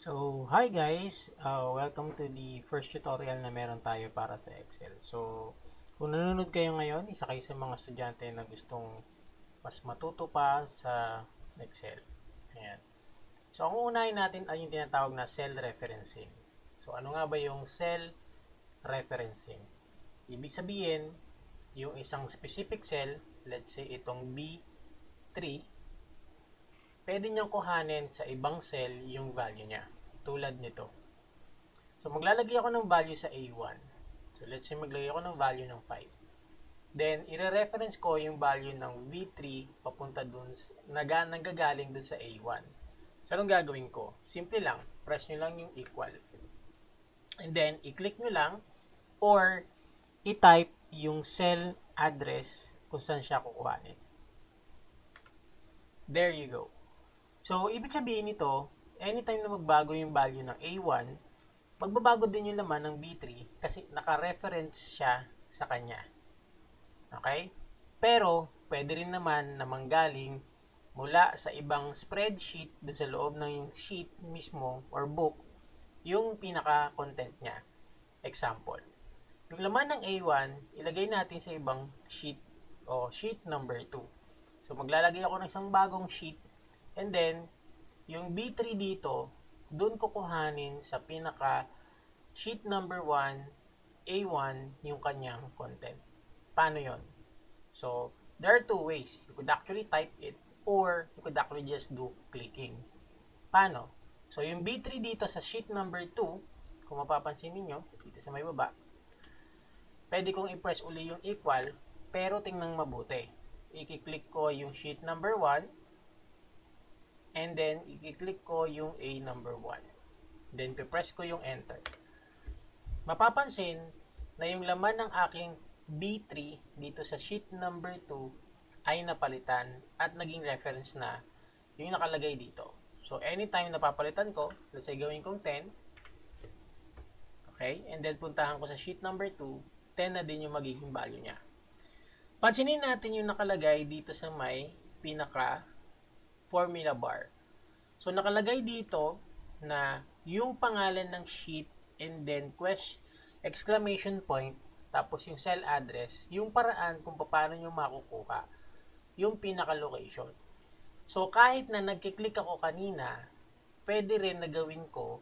So, hi guys! Uh, welcome to the first tutorial na meron tayo para sa Excel. So, kung nanonood kayo ngayon, isa kayo sa mga estudyante na gustong mas matuto pa sa Excel. Ayan. So, ang uunahin natin ay yung tinatawag na cell referencing. So, ano nga ba yung cell referencing? Ibig sabihin, yung isang specific cell, let's say itong B3, pwede niyang kuhanin sa ibang cell yung value niya. Tulad nito. So, maglalagay ako ng value sa A1. So, let's say maglagay ako ng value ng 5. Then, ire-reference ko yung value ng V3 papunta dun, naga, nanggagaling dun sa A1. So, anong gagawin ko? Simple lang. Press nyo lang yung equal. And then, i-click nyo lang or i-type yung cell address kung saan siya kukuhanin. There you go. So, ibig sabihin nito, anytime na magbago yung value ng A1, magbabago din yung laman ng B3 kasi naka-reference siya sa kanya. Okay? Pero, pwede rin naman na manggaling mula sa ibang spreadsheet dun sa loob ng sheet mismo or book yung pinaka-content niya. Example. Yung laman ng A1, ilagay natin sa ibang sheet o sheet number 2. So, maglalagay ako ng isang bagong sheet And then, yung B3 dito, doon ko kuhanin sa pinaka sheet number 1, A1, yung kanyang content. Paano yon? So, there are two ways. You could actually type it or you could actually just do clicking. Paano? So, yung B3 dito sa sheet number 2, kung mapapansin niyo dito sa may baba, pwede kong i-press uli yung equal, pero tingnan mabuti. I-click ko yung sheet number 1, and then i-click ko yung A number 1. Then pe-press ko yung enter. Mapapansin na yung laman ng aking B3 dito sa sheet number 2 ay napalitan at naging reference na yung nakalagay dito. So anytime napapalitan ko, let's say gawin kong 10. Okay? And then puntahan ko sa sheet number 2, 10 na din yung magiging value niya. Pansinin natin yung nakalagay dito sa may pinaka formula bar. So, nakalagay dito na yung pangalan ng sheet and then question, exclamation point, tapos yung cell address, yung paraan kung paano nyo makukuha yung pinaka-location. So, kahit na nagkiklik ako kanina, pwede rin na gawin ko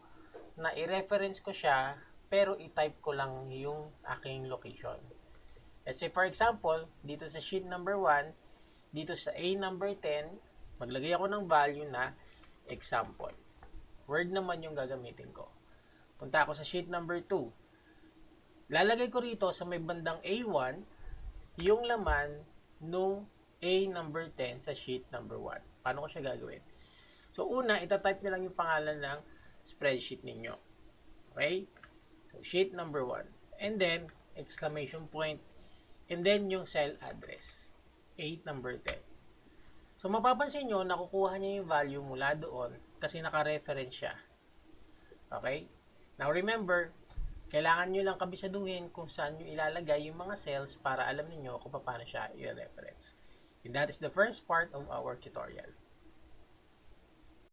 na i-reference ko siya, pero i-type ko lang yung aking location. Let's say, for example, dito sa sheet number 1, dito sa A number 10, maglagay ako ng value na example. Word naman yung gagamitin ko. Punta ako sa sheet number 2. Lalagay ko rito sa may bandang A1 yung laman nung A number 10 sa sheet number 1. Paano ko siya gagawin? So, una, itatype nyo lang yung pangalan ng spreadsheet ninyo. Okay? So, sheet number 1. And then, exclamation point. And then, yung cell address. 8 number 10. So, mapapansin nyo, nakukuha niya yung value mula doon kasi naka-reference siya. Okay? Now, remember, kailangan nyo lang kabisaduhin kung saan nyo ilalagay yung mga cells para alam niyo kung paano siya i-reference. And that is the first part of our tutorial.